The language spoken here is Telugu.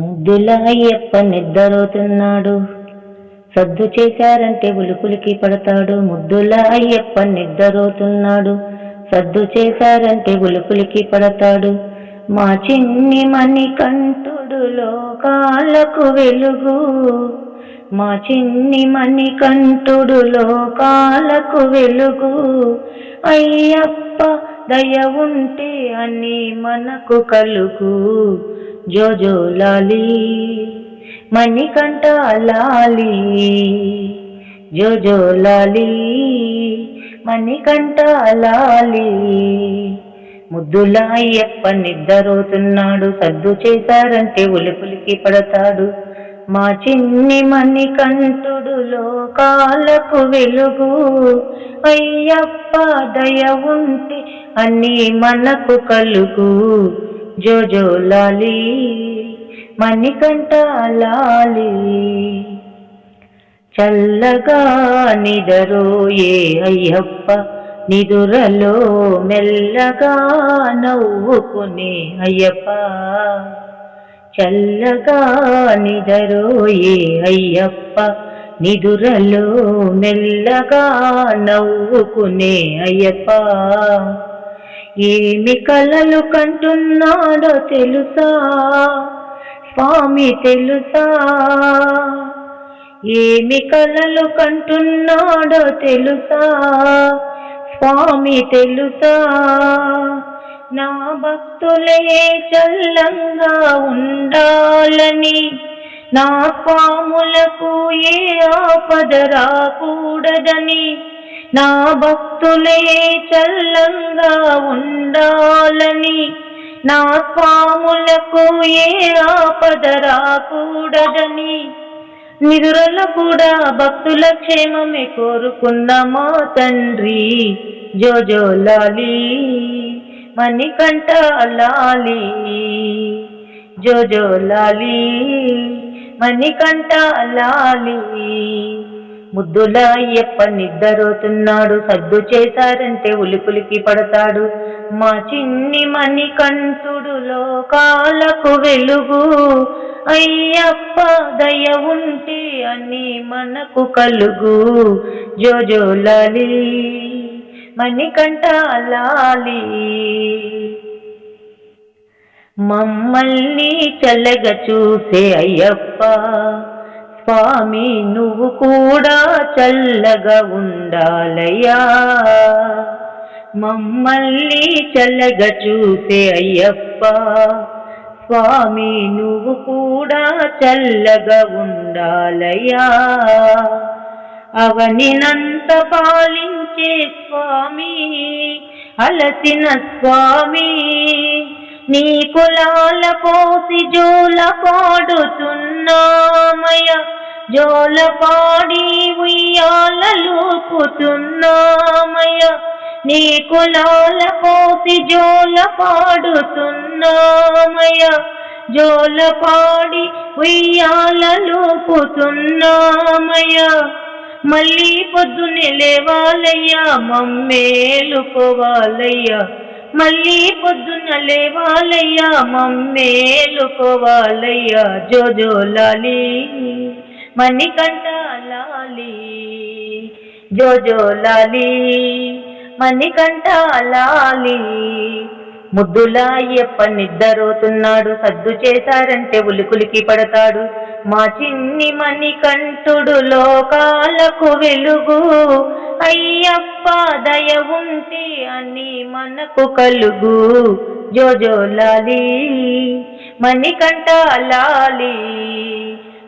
ముద్దుల అయ్యప్ప నిద్రపోతున్నాడు సద్దు చేశారంటే ఉలుకులికి పడతాడు. ముద్దుల అయ్యప్ప నిద్రపోతున్నాడు సద్దు చేశారంటే ఉలుకులికి పడతాడు. మా చిన్ని మణి కంటుడు లోకాలకు వెలుగు. మా చిన్ని మణి కంటుడు లోకాలకు వెలుగు. అయ్యప్ప దయ ఉంటే అని మనకు కలుగు. జోజో లాలి మణికంఠ లాలి. జోజో లాలి మణికంఠ లాలి. ముద్దుల అయ్యప్ప నిద్రపోతున్నాడు సద్దు చేశారంటే ఉలిపులికి పడతాడు. మా చిన్ని మణికంఠుడు లోకాలకు వెలుగు. అయ్యప్ప దయ ఉంటే అన్నీ మనకు కలుగు. జోజో లాలి మణికంఠ లాలి. చల్లగా నిదరోయే అయ్యప్ప నిదురలో మెల్లగా నవ్వుకునే అయ్యప్ప. చల్లగా నిదరోయే అయ్యప్ప నిదురలో మెల్లగా నవ్వుకునే అయ్యప్ప. ఏమి కలలు కంటున్నాడో తెలుసా? స్వామి తెలుసా? ఏమి కలలు కంటున్నాడో తెలుసా? స్వామి తెలుసా? నా భక్తులే చల్లంగా ఉండాలని నా స్వాములకు ఏ ఆపద రాకూడదని నా భక్తులే చల్లంగా ఉండాలని నా స్వాములకు ఏ ఆపద రాకూడదని నిదురలో కూడా భక్తుల క్షేమమే కోరుకున్న మా తండ్రి. జోజో లాలి మణికంఠ లాలి. జోజో లాలి మణికంఠ లాలి. ముద్దుల అయ్యప్ప నిద్రపోతున్నాడు సద్దు చేశారంటే ఉలిపులికి పడతాడు. మా చిన్ని మణికంఠుడు లోకాలకు వెలుగు. అయ్యప్ప దయ ఉంటే అని మనకు కలుగు. జోజోలాలి మణికంఠ లాలి. మమ్మల్ని చల్లగ చూసే అయ్యప్ప స్వామి నువ్వు కూడా చల్లగా ఉండాలయ్యా. మమ్మల్ని చల్లగా చూసే అయ్యప్ప స్వామి నువ్వు కూడా చల్లగా ఉండాలయ్యా. అవనినంత పాలించే స్వామి అలసిన స్వామి నీ కులాల పోసి జోల పాడుతున్నామయ జోలపాడి పాడి ఉయ్యాలూపుతున్నామయ నీ కులాల కోసి జోల పాడుతున్నామయ జోలపాడి పాడి ఉయ్యాలూపుతున్నామయ మళ్ళీ పొద్దునే లేవాలయ్యా మమ్మేలుకోవాలయ్యా. మళ్ళీ పొద్దున లేవాలయ్యా మమ్మేలుకోవాలయ్యా. జోజో మణికంఠ లాలి జోజో లాలి మణికంఠ లాలి ముద్దుల అయ్యప్ప నిద్దరోతున్నాడు సద్దు చేశారంటే ఉలికులికి పడతాడు. మా చిన్ని మణికంఠుడు లోకాలకు వెలుగు. అయ్యప్ప దయ ఉంటే అని మనకు కలుగు. జోజో లాలి మణికంఠ లాలి